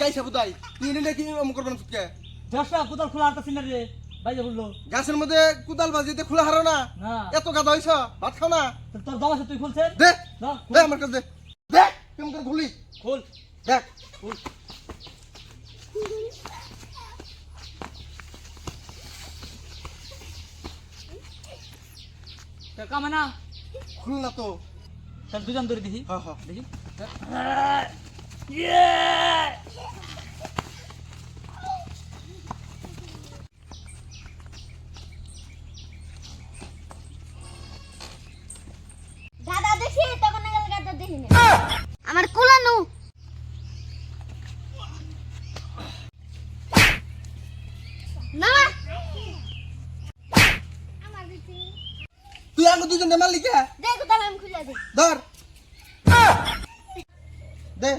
গাইছা বুদাই তুই এনে কি আম করবেন ফুটকে দশটা কোথাও খোলা হাঁটতেছি না রে। বাইরে বলল। গাছের মধ্যে কুদাল বাজিতে খোলা হারো না। এত গাদা হইছ ভাত খাও না। তোর আছে তুই খুলছেন? দে আমার কাছে দে। কেমন করে খুলি? খোল। দেখ। খোল। কাকা মানা খুল না তো। তাহলে দুজন ধরে দেখি। হ্যাঁ হ্যাঁ। দেখি। গাদা দেখি তখন গেল গাদা দেখি না আমার কুলানু না তুই দুজন মারলি কে? দেখো তাহলে আমি খুলে দিই। ধর। দে।